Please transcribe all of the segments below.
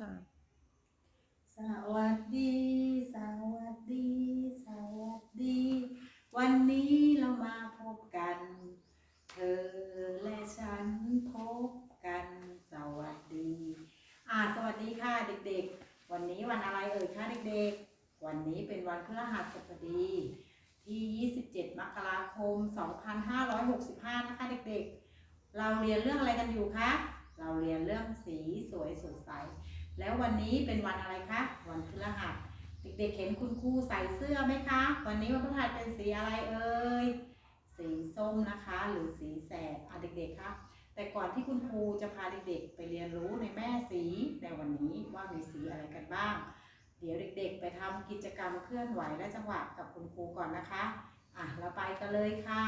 สามสวัสดี สวัสดี สวัสดี วันนี้เรามาพบกัน เธอและฉันพบกัน สวัสดี อ่า สวัสดีค่ะเด็กๆ วันนี้วันอะไรเอ่ยคะเด็กๆ วันนี้เป็นวันพฤหัสบดีที่ 27 มกราคม 2565 นะคะเด็กๆ เราเรียนเรื่องอะไรกันอยู่คะ เราเรียนเรื่องสีสวยสดใส แล้ววันนี้เป็นวันอะไรคะ วันพฤหัส เด็กๆเห็นคุณครูใส่เสื้อไหมคะ วันนี้วันพฤหัสเป็นสีอะไรเอ่ย สีส้มนะคะ หรือสีแสดอะเด็กๆคะแต่ก่อนที่คุณครูจะพาเด็กๆไปเรียนรู้ในแม่สีในวันนี้ว่ามีสีอะไรกันบ้าง เดี๋ยวเด็กๆ ไปทำกิจกรรมเคลื่อนไหวและจังหวะกับคุณครูก่อนนะคะ อะเราไปกันเลยค่ะ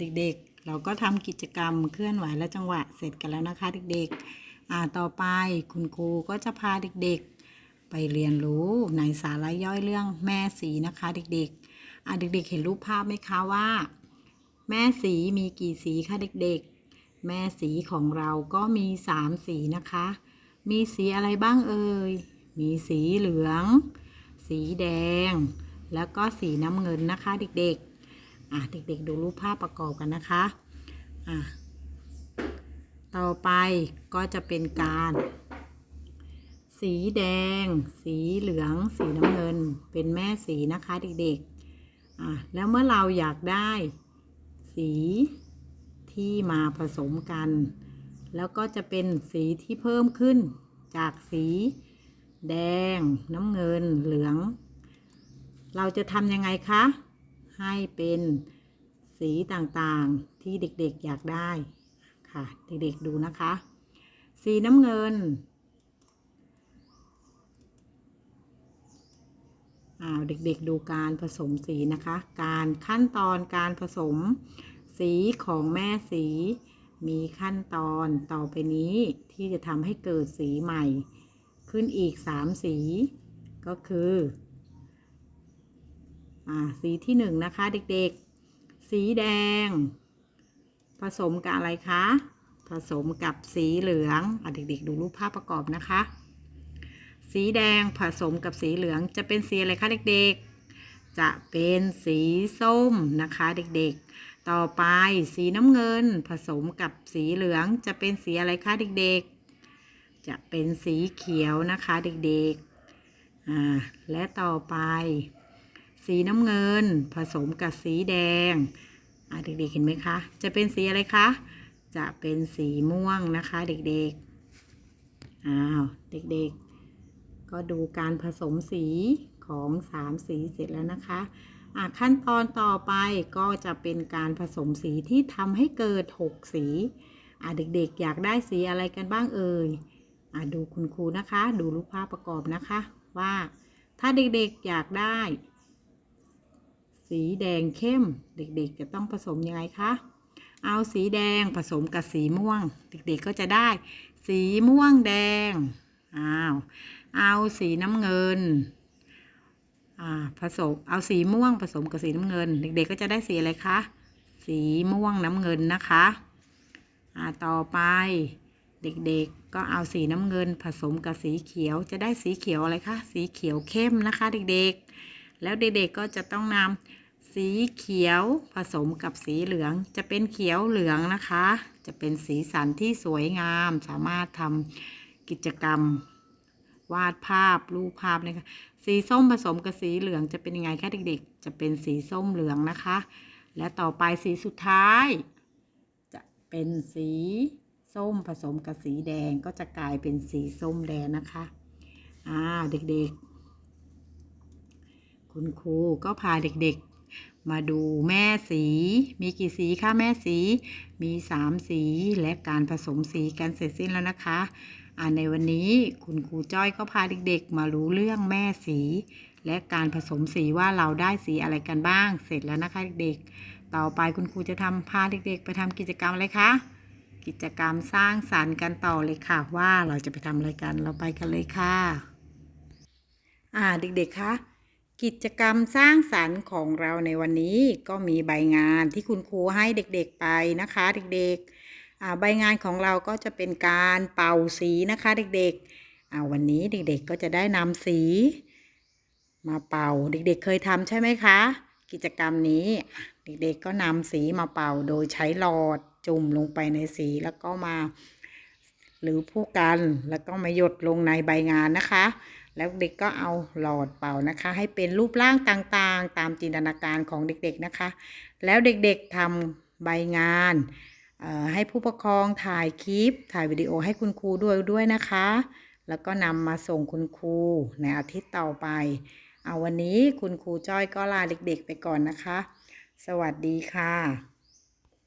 เด็กๆ เราก็ทำกิจกรรมเคลื่อนไหวและจังหวะเสร็จกันแล้วนะคะเด็กๆอ่าต่อไปคุณครูก็จะพาเด็กๆ ไปเรียนรู้ในสาระย่อยเรื่องแม่สีนะคะเด็กๆอ่าเด็กๆ เห็นรูปภาพไหมคะว่า แม่สีมีกี่สีคะเด็กๆ แม่สีของเราก็มีสามสีนะคะ มีสีอะไรบ้างเอ่ย มีสีเหลือง สีแดง แล้วก็สีน้ำเงินนะคะเด็กๆ อะเด็กๆดูรูปภาพประกอบกันนะคะอะต่อไปก็จะเป็นการ สีแดง สีเหลือง สีน้ำเงิน เป็นแม่สีนะคะเด็กๆอะแล้วเมื่อเราอยากได้ สีที่มาผสมกัน แล้วก็จะเป็นสีที่เพิ่มขึ้นจากสีแดง น้ำเงิน เหลือง เราจะทำยังไงคะ ให้เป็นสีต่างๆที่เด็กๆอยากได้ค่ะ เด็กๆดูนะคะ สีน้ำเงินอ้าวเด็กๆดูการผสมสีนะคะ การขั้นตอนการผสมสีของแม่สี มีขั้นตอนต่อไปนี้ที่จะทำให้เกิดสีใหม่ ขึ้นอีก 3 สี ก็คือ อ่าสีที่หนึ่งนะคะเด็กๆ สีแดง ผสมกับอะไรคะ ผสมกับสีเหลืองอะเด็กๆ ดูรูปภาพประกอบนะคะ สีแดงผสมกับสีเหลืองจะเป็นสีอะไรคะเด็กๆ จะเป็นสีส้มนะคะเด็กๆ ต่อไปสีน้ำเงิน ผสมกับสีเหลืองจะเป็นสีอะไรคะเด็กๆ จะเป็นสีเขียวนะคะเด็กๆ อ่า และต่อไป สีน้ำเงิน ผสมกับสีแดงอ่าเด็กๆเห็นไหมคะ จะเป็นสีอะไรคะ จะเป็นสีม่วงนะคะ เด็กๆ อ้าวเด็กๆ ก็ดูการผสมสีของสามสีเสร็จแล้วนะคะอะขั้นตอนต่อไปก็จะเป็นการผสมสีที่ทำให้เกิด6สีอะเด็กๆ อยากได้สีอะไรกันบ้างเอ่ยอะดูคุณครูนะคะ ดูรูปภาพประกอบนะคะว่าถ้าเด็กๆอยากได้ สีแดงเข้ม เด็กๆ จะต้องผสมยังไงคะ เอาสีแดงผสมกับสีม่วง เด็กๆก็จะได้ สีม่วงแดง อ้าว เอาสีน้ำเงิน อ่า ผสม เอาสีม่วงผสมกับสีน้ำเงิน เด็กๆ ก็จะได้สีอะไรคะ สีม่วงน้ำเงินนะคะ อ่า ต่อไปเด็กๆ ก็เอาสีน้ำเงินผสมกับสีเขียว จะได้สีเขียวอะไรคะ สีเขียวเข้มนะคะ เด็กๆ แล้วเด็กๆก็จะต้องนำสีเขียวผสมกับสีเหลือง จะเป็นเขียวเหลืองนะคะ จะเป็นสีสันที่สวยงาม สามารถทำกิจกรรม วาดภาพรูปภาพนะคะสีส้มผสมกับสีเหลืองจะเป็นยังไงคะเด็กๆ จะเป็นสีส้มเหลืองนะคะ และต่อไปสีสุดท้าย จะเป็นสีส้มผสมกับสีแดงก็จะกลายเป็นสีส้มแดงนะคะ อ่าเด็กๆ คุณครูก็พาเด็กๆ มาดูแม่สี มีกี่สีคะแม่สี มีสามสีและการผสมสีกันเสร็จสิ้นแล้วนะคะอ่าในวันนี้คุณครูจ้อยก็พาเด็กๆ มารู้เรื่องแม่สี และการผสมสีว่าเราได้สีอะไรกันบ้าง เสร็จแล้วนะคะเด็กๆ ต่อไปคุณครูจะทำพาเด็กๆ ไปทำกิจกรรมอะไรคะกิจกรรมสร้างสรรค์กันต่อเลยค่ะว่าเราจะไปทำอะไรกันเราไปกันเลยค่ะ อ่าเด็กๆคะ กิจกรรมสร้างสรรค์ของเราในวันนี้ก็มีใบงานที่คุณครูให้เด็กๆไปนะคะ เด็กๆอ่าใบงานของเราก็จะเป็นการเป่าสีนะคะเด็กๆวันนี้เด็กๆก็จะได้นำสี มาเป่าเด็กๆเคยทำใช่ไหมคะ กิจกรรมนี้เด็กๆก็นำสีมาเป่าโดยใช้หลอดจุ่มลงไปในสีแล้วก็มา หรือผู้กันแล้วก็มาหยดลงในใบงานนะคะ แล้วเด็กก็เอาหลอดเป่านะคะ ให้เป็นรูปร่างต่างๆ ตามจินตนาการของเด็กๆนะคะ แล้วเด็กๆทำใบงานให้ผู้ปกครองถ่ายคลิป ถ่ายวิดีโอให้คุณครูด้วยด้วยนะคะ แล้วก็นำมาส่งคุณครูในอาทิตย์ต่อไป เอาวันนี้คุณครูจ้อยก็ลาเด็กๆไปก่อนนะคะ สวัสดีค่ะ